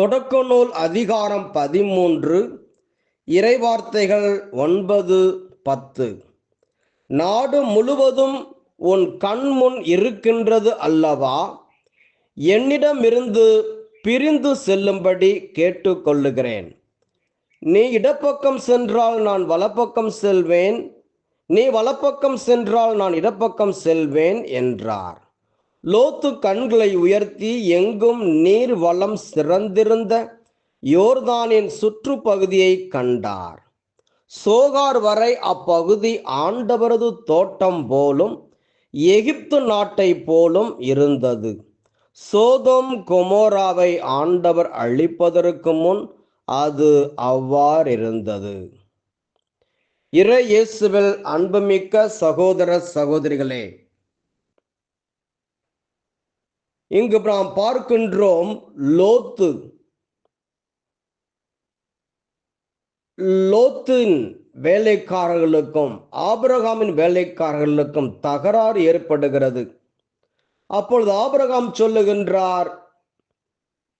தொடக்க நூல் அதிகாரம் பதிமூன்று இறைவார்த்தைகள் ஒன்பது பத்து. நாடு முழுவதும் உன் கண் முன் இருக்கின்றது அல்லவா? என்னிடமிருந்து பிரிந்து செல்லும்படி கேட்டுக்கொள்ளுகிறேன். நீ இடப்பக்கம் சென்றால் நான் வலப்பக்கம் செல்வேன். நீ வலப்பக்கம் சென்றால் நான் இடப்பக்கம் செல்வேன் என்றார். லோத்து கண்களை உயர்த்தி எங்கும் நீர் வளம் சிறந்திருந்த யோர்தானின் சுற்றுப்பகுதியை கண்டார். சோகார் வரை அப்பகுதி ஆண்டவரது தோட்டம் போலும் எகிப்து நாட்டை போலும் இருந்தது. சோதோம் கொமோராவை ஆண்டவர் அழிப்பதற்கு முன் அது அவ்வாறிருந்தது. இறையேசுவில் அன்புமிக்க சகோதர சகோதரிகளே இங்கு நாம் பார்க்கின்றோம் லோத்து. லோத்தின் வேலைக்காரர்களுக்கும் ஆபிரகாமின் வேலைக்காரர்களுக்கும் தகராறு ஏற்படுகிறது. அப்பொழுது ஆபிரகாம் சொல்லுகின்றார்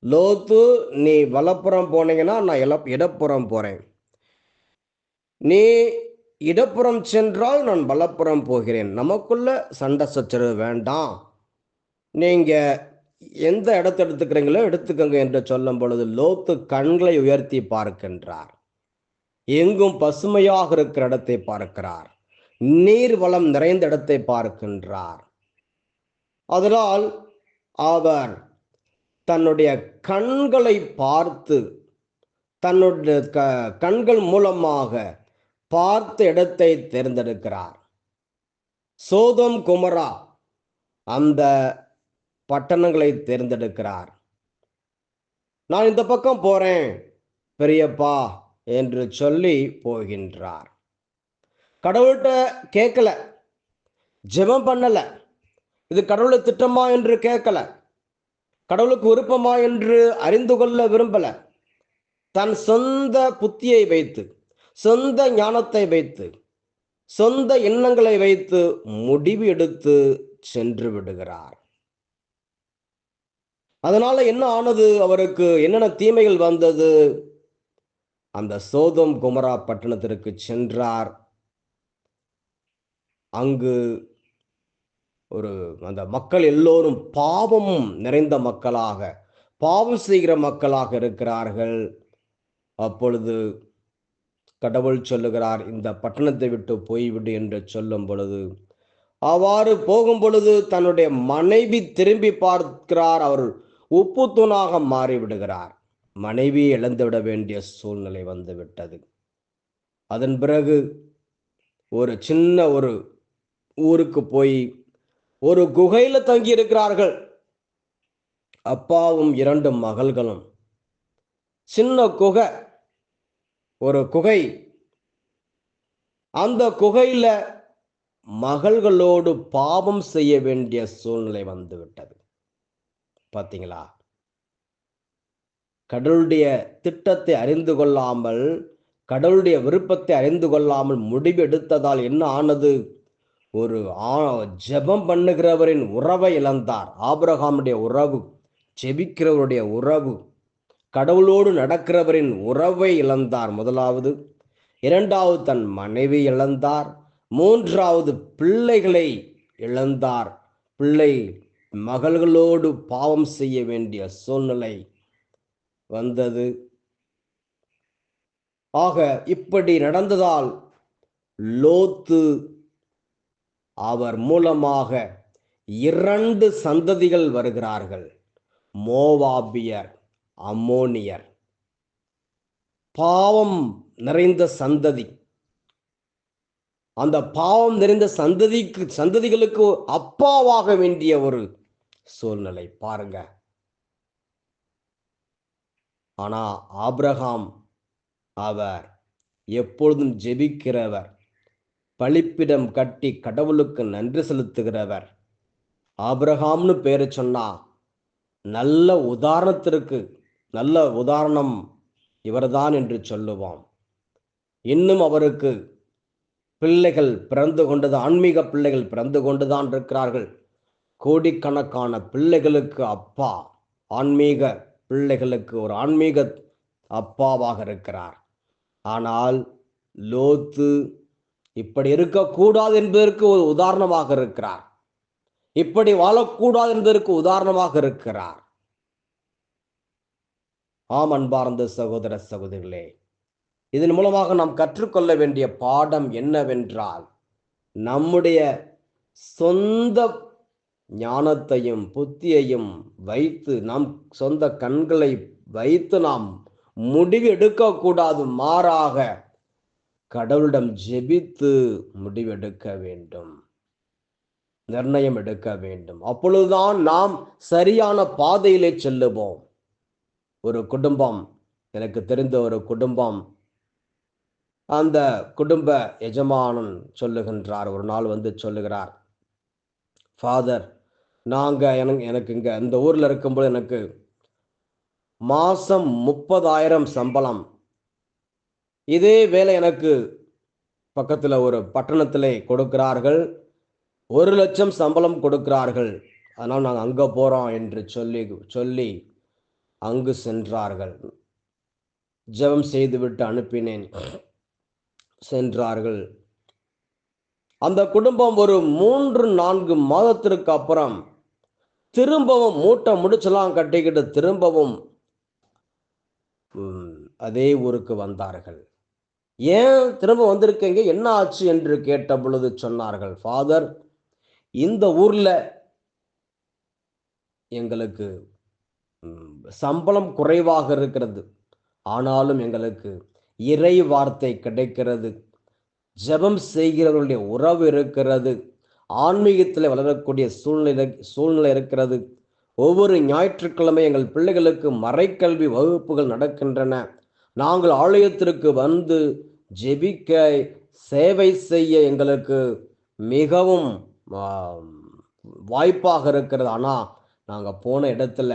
லோத்து நீ வலப்புறம் போனீங்கன்னா நான் இல இடப்புறம் போறேன். நீ இடப்புறம் சென்றால் நான் வலப்புறம் போகிறேன். நமக்குள்ள சண்டை சச்சரவு வேண்டாம். நீங்கள் எந்த இடத்த எடுத்துக்கிறீங்களோ எடுத்துக்கோங்க என்று சொல்லும் பொழுது லோத்து கண்களை உயர்த்தி பார்க்கின்றார். எங்கும் பசுமையாக இருக்கிற இடத்தை பார்க்கிறார். நீர் வளம் நிறைந்த இடத்தை பார்க்கின்றார். அதனால் அவர் தன்னுடைய கண்களை பார்த்து தன்னுடைய க கண்கள் மூலமாக பார்த்த இடத்தை தேர்ந்தெடுக்கிறார். சோதம் குமரா அந்த பட்டணங்களை தேர்ந்தெடுக்கிறார். நான் இந்த பக்கம் போறேன் பெரியப்பா என்று சொல்லி போகின்றார். கடவுள்கிட்ட கேட்கல. ஜெபம் பண்ணல. இது கடவுளை திட்டமா என்று கேட்கல. கடவுளுக்கு விருப்பமா என்று அறிந்து கொள்ள விரும்பல. தன் சொந்த புத்தியை வைத்து சொந்த ஞானத்தை வைத்து சொந்த எண்ணங்களை வைத்து முடிவு எடுத்து சென்று விடுகிறார். அதனால என்ன ஆனது? அவருக்கு என்னென்ன தீமைகள் வந்தது? அந்த சோதம் குமரா பட்டணத்திற்கு சென்றார். அங்கு ஒரு அந்த மக்கள் எல்லோரும் பாவம் நிறைந்த மக்களாக பாவம் செய்கிற மக்களாக இருக்கிறார்கள். அப்பொழுது கடவுள் சொல்லுகிறார் இந்த பட்டணத்தை விட்டு போய்விடு என்று சொல்லும் பொழுது அவ்வாறு போகும் பொழுது தன்னுடைய மனைவி திரும்பி பார்க்கிறார். அவர் உப்பு தூணாக மாறிவிடுகிறார். மனைவி இழந்துவிட வேண்டிய சூழ்நிலை வந்து விட்டது அதன் பிறகு ஒரு சின்ன ஒரு ஊருக்கு போய் ஒரு குகையில தங்கி இருக்கிறார்கள் அப்பாவும் இரண்டு மகள்களும். சின்ன குகை ஒரு குகை. அந்த குகையில மகள்களோடு பாவம் செய்ய வேண்டிய சூழ்நிலை வந்து விட்டது பார்த்தீங்களா கடவுளுடைய திட்டத்தை அறிந்து கொள்ளாமல் கடவுளுடைய விருப்பத்தை அறிந்து கொள்ளாமல் முடிவு எடுத்ததால் என்ன ஆனது? ஒரு ஜெபம் பண்ணுகிறவரின் உறவை இழந்தார். ஆபிரகாமுடைய உறவு ஜெபிக்கிறவருடைய உறவு கடவுளோடு நடக்கிறவரின் உறவை இழந்தார். முதலாவது இரண்டாவது தன் மனைவி இழந்தார். மூன்றாவது பிள்ளைகளை இழந்தார். பிள்ளை மகள்களோடு பாவம் செய்ய வேண்டிய சூழ்நிலை வந்தது. ஆக இப்படி நடந்ததால் லோத்து அவர் மூலமாக இரண்டு சந்ததிகள் வருகிறார்கள். மோவாபியர் அம்மோனியர். பாவம் நிறைந்த சந்ததி. அந்த பாவம் நிறைந்த சந்ததிக்கு சந்ததிகளுக்கு அப்பாவாக வேண்டிய ஒரு சூழ்நிலை. பாருங்க. ஆனா ஆப்ரஹாம் அவர் எப்பொழுதும் ஜெபிக்கிறவர் பழிப்பிடம் கட்டி கடவுளுக்கு நன்றி செலுத்துகிறவர். ஆப்ரஹாம்னு பேரை சொன்னா நல்ல உதாரணத்திற்கு நல்ல உதாரணம் இவர்தான் என்று சொல்லுவோம் இன்னும் அவருக்கு பிள்ளைகள் பிறந்து கொண்டது ஆன்மீக பிள்ளைகள் பிறந்து கொண்டுதான் இருக்கிறார்கள். கோடிக்கணக்கான பிள்ளைகளுக்கு அப்பா ஆன்மீக பிள்ளைகளுக்கு ஒரு ஆன்மீக அப்பாவாக இருக்கிறார். ஆனால் லோத்து இப்படி இருக்கக்கூடாது என்பதற்கு ஒரு உதாரணமாக இருக்கிறார். இப்படி வாழக்கூடாது என்பதற்கு உதாரணமாக இருக்கிறார். ஆம் அன்பார்ந்த சகோதர சகோதரிகளே இதன் மூலமாக நாம் கற்றுக்கொள்ள வேண்டிய பாடம் என்னவென்றால் நம்முடைய சொந்த ஞானத்தையும் புத்தியையும் வைத்து நம் சொந்த கண்களை வைத்து நாம் முடிவு எடுக்கக்கூடாது மாறாக கடவுளிடம் ஜெபித்து முடிவெடுக்க வேண்டும். நிர்ணயம் எடுக்க வேண்டும். அப்பொழுதுதான் நாம் சரியான பாதையிலே செல்லுவோம். ஒரு குடும்பம் எனக்கு தெரிந்த ஒரு குடும்பம் அந்த குடும்ப எஜமானன் சொல்லுகின்றார். ஒரு நாள் வந்து சொல்லுகிறார் ஃபாதர் நாங்கள் எனக்கு எனக்கு இங்கே இந்த ஊரில் இருக்கும்போது எனக்கு மாதம் முப்பதாயிரம் சம்பளம். இதே வேலை எனக்கு பக்கத்தில் ஒரு பட்டணத்திலே கொடுக்கிறார்கள். ஒரு லட்சம் சம்பளம் கொடுக்கிறார்கள். அதனால் நாங்கள் அங்கே போகிறோம் என்று சொல்லி சொல்லி அங்கு சென்றார்கள். ஜெபம் செய்துவிட்டு அனுப்பினேன். சென்றார்கள். அந்த குடும்பம் ஒரு மூன்று நான்கு மாதத்திற்கு அப்புறம் திரும்பவும் மூட்டை முடிச்செல்லாம் கட்டிக்கிட்டு திரும்பவும் அதே ஊருக்கு வந்தார்கள். ஏன் திரும்ப வந்திருக்கீங்க? என்ன ஆச்சு என்று கேட்ட பொழுது சொன்னார்கள் ஃபாதர் இந்த ஊர்ல எங்களுக்கு சம்பளம் குறைவாக இருக்கிறது. ஆனாலும் எங்களுக்கு இறை வார்த்தை கிடைக்கிறது. ஜெபம் செய்கிறவர்களுடைய உறவு இருக்கிறது. ஆன்மீகத்தில் வளரக்கூடிய சூழ்நிலை சூழ்நிலை இருக்கிறது. ஒவ்வொரு ஞாயிற்றுக்கிழமை எங்கள் பிள்ளைகளுக்கு மறைக்கல்வி வகுப்புகள் நடக்கின்றன. நாங்கள் ஆலயத்திற்கு வந்து ஜெபிக்க சேவை செய்ய எங்களுக்கு மிகவும் வாய்ப்பாக இருக்கிறது. ஆனால் நாங்கள் போன இடத்துல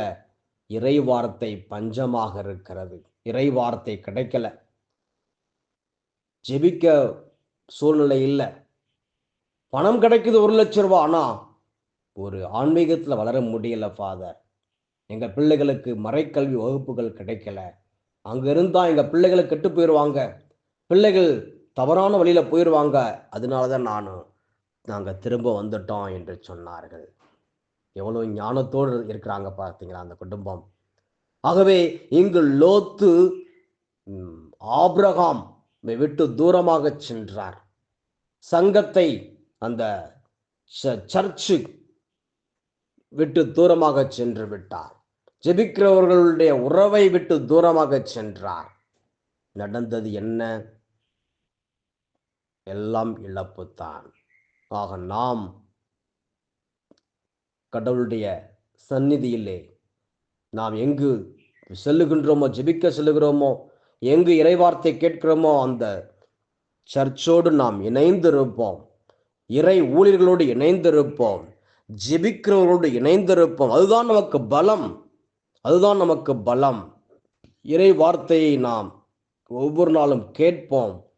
இறை வார்த்தை பஞ்சமாக இருக்கிறது. இறை வார்த்தை கிடைக்கல. ஜெபிக்க சூழ்நிலை இல்லை. பணம் கிடைக்குது ஒரு லட்சம் ரூபா ஆனால் ஒரு ஆன்மீகத்தில் வளர முடியல ஃபாதர் எங்கள் பிள்ளைகளுக்கு மறைக்கல்வி வகுப்புகள் கிடைக்கல. அங்கே இருந்தால் எங்கள் பிள்ளைகளை கெட்டு போயிடுவாங்க பிள்ளைகள் தவறான வழியில் போயிடுவாங்க அதனால தான் நான் நாங்கள் திரும்ப வந்துட்டோம் என்று சொன்னார்கள். எவ்வளோ ஞானத்தோடு இருக்கிறாங்க பார்த்தீங்களா அந்த குடும்பம். ஆகவே இங்கு லோத்து ஆப்ரகாம் விட்டு தூரமாக சென்றார். சங்கத்தை அந்த ச- சர்ச்சு விட்டு தூரமாக சென்று விட்டார். ஜெபிக்கிறவர்களுடைய உறவை விட்டு தூரமாக சென்றார். நடந்தது என்ன? எல்லாம் இழப்புத்தான். ஆக நாம் கடவுளுடைய சந்நிதியிலே நாம் எங்கு செல்லுகின்றோமோ ஜெபிக்க செல்லுகிறோமோ எங்கு இறைவார்த்தை கேட்கிறோமோ அந்த சர்ச்சோடு நாம் இணைந்திருப்போம். இறை ஊழியர்களோடு இணைந்திருப்போம். ஜெபிக்கிறவர்களோடு இணைந்திருப்போம். அதுதான் நமக்கு பலம். அதுதான் நமக்கு பலம். இறை வார்த்தையை நாம் ஒவ்வொரு நாளும் கேட்போம்.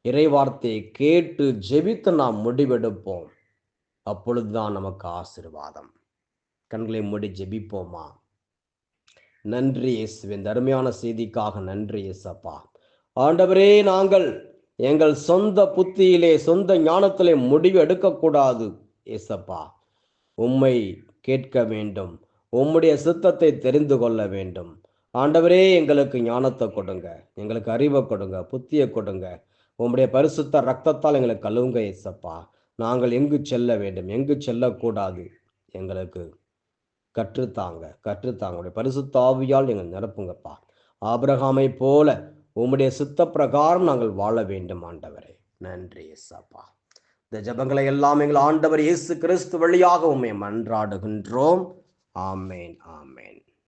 இறை வார்த்தையை கேட்டு ஜெபித்து நாம் முடிவெடுப்போம். அப்பொழுதுதான் நமக்கு ஆசீர்வாதம். கண்களை மூடி ஜெபிப்போமா? நன்றி இயேசுவின் இந்த அருமையான செய்திக்காக நன்றி இயேசப்பா. ஆண்டவரே நாங்கள் எங்கள் சொந்த புத்தியிலே சொந்த ஞானத்திலே முடிவு எடுக்கக்கூடாது இயேசப்பா. உம்மை கேட்க வேண்டும். உம்முடைய சித்தத்தை தெரிந்து கொள்ள வேண்டும். ஆண்டவரே எங்களுக்கு ஞானத்தை கொடுங்க. எங்களுக்கு அறிவை கொடுங்க. புத்தியை கொடுங்க. உம்முடைய பரிசுத்த ரத்தத்தால் எங்களை கழுவுங்க இயேசப்பா. நாங்கள் எங்கு செல்ல வேண்டும்? எங்கு செல்லக்கூடாது? எங்களுக்கு கற்றுத்தாங்க கற்றுத்தாங்க. உடைய பரிசுத்த ஆவியால் எங்கள் நிரப்புங்கப்பா. ஆபிரகாமை போல உம்முடைய சித்த பிரகாரம் நாங்கள் வாழ வேண்டும் ஆண்டவரே. நன்றி இயேசப்பா இந்த ஜெபங்களை எல்லாம் எங்கள் ஆண்டவர் இயேசு கிறிஸ்து வழியாக உம்மை மன்றாடுகின்றோம். ஆமேன் ஆமேன்.